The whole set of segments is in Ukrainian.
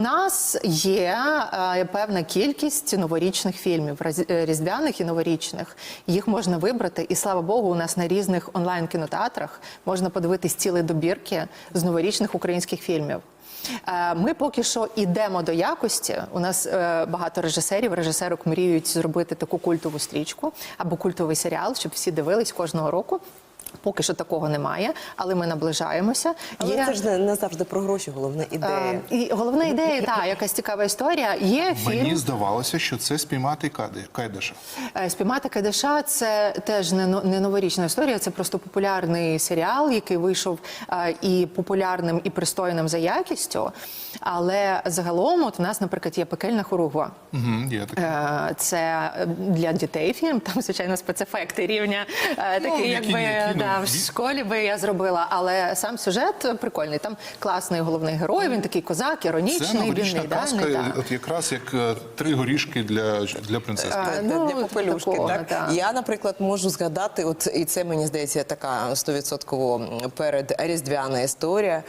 У нас є е, певна кількість новорічних фільмів, е, різдвяних і новорічних. Їх можна вибрати, і слава Богу, у нас на різних онлайн кінотеатрах можна подивитись цілі добірки з новорічних українських фільмів. Е, Ми поки що йдемо до якості. У нас е, багато режисерів, режисерок мріють зробити таку культову стрічку або культовий серіал, щоб всі дивились кожного року. Поки що такого немає, але ми наближаємося. Але це ж не, не завжди про гроші, головна ідея. Е, І головна ідея, та якась цікава історія. Є Мені здавалося, що це спіймати Кади- Кайдаша. е, Спіймати Кадиша. Це теж не но- не новорічна історія. Це просто популярний серіал, який вийшов е, і популярним, і пристойним за якістю. Але загалом, от в нас, наприклад, є пекельна хоругва. Угу, є таке. Е, Це для дітей фільм. Там, звичайно, спецефекти рівня е, Ну, такий, які- якби які, да, в школі би я зробила. Але сам сюжет прикольний. Там класний головний герой. Він такий козак, Це іронічний. новорічна він казка, ідеальний. да. от якраз як е, три горішки для, для принцеси. Е, Та- ну, для попелюшки. такого, так? да. Я, наприклад, можу згадати, от і це мені здається така стовідсотково перед різдвяна історія.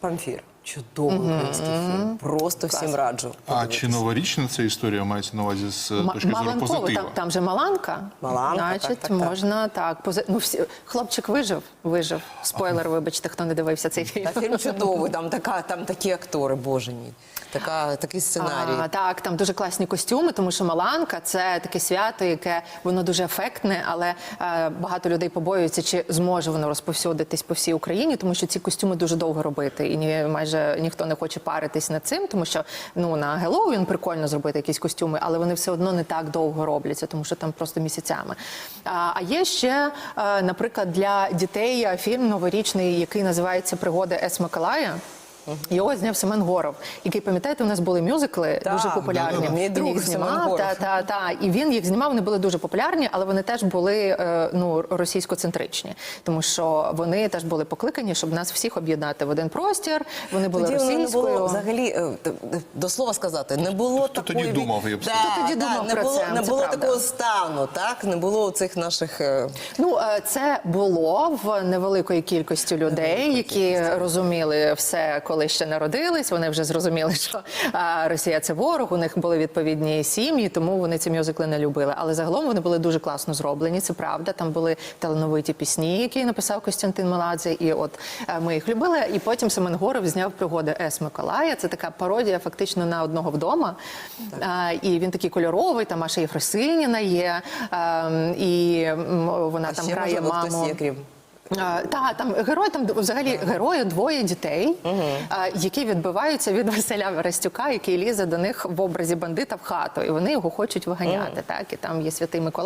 Памфір. Чудовий український фільм. Просто всім раджу. А чи новорічна ця історія мається на увазі з е, точки зору позитива? там, там же Маланка. Маланка, Значить, так, так, так. можна так. Пози... Ну, всі... Хлопчик вижив, вижив. Спойлер, вибачте, хто не дивився цей фільм. Та фільм чудовий, там така, там такі актори, боже мій. Така, такий сценарій. А, так, там дуже класні костюми, тому що Маланка це таке свято, яке воно дуже ефектне, але е, багато людей побоюються, чи зможе воно розповсюдитись по всій Україні, тому що ці костюми дуже довго робити, і ні, майже ніхто не хоче паритись над цим, тому що ну на Геловін прикольно зробити якісь костюми, але вони все одно не так довго робляться, тому що там просто місяцями. А, є ще, е, наприклад, для дітей фільм новорічний, який називається Пригоди Ес Миколая. Його зняв Семен Горов, який пам'ятаєте, у нас були мюзикли Так, дуже популярні. Мій друг їх Семен знімав, та, та, та. І він їх знімав, вони були дуже популярні, але вони теж були е, ну, російськоцентричні, тому що вони теж були покликані, щоб нас всіх об'єднати в один простір. Вони були Тоді воно не російською. було взагалі е, до слова сказати, не було Хто тоді думав, я б Да. Хто тоді да, думав не про було, це? не було правда. такого стану, так не було цих наших е, Ну, це було в невеликої кількості людей, які розуміли все, коли ще народились. Вони вже зрозуміли, що Росія це ворог. У них були відповідні сім'ї, тому вони ці мюзикли не любили. Але загалом вони були дуже класно зроблені. Це правда. Там були талановиті пісні, які написав Костянтин Меладзе. І от е, ми їх любили. І потім Семен Горов зняв пригоди С. Миколая. Це така пародія, фактично на одного вдома. Е, І він такий кольоровий. Там Маша Єфросиніна є, е, і вона а там ще грає маму. крім. Так, там герой там взагалі герої двоє дітей, а, які відбиваються від Василя Верестюка, який лізе до них в образі бандита в хату, і вони його хочуть виганяти. Так і там є святий Миколай.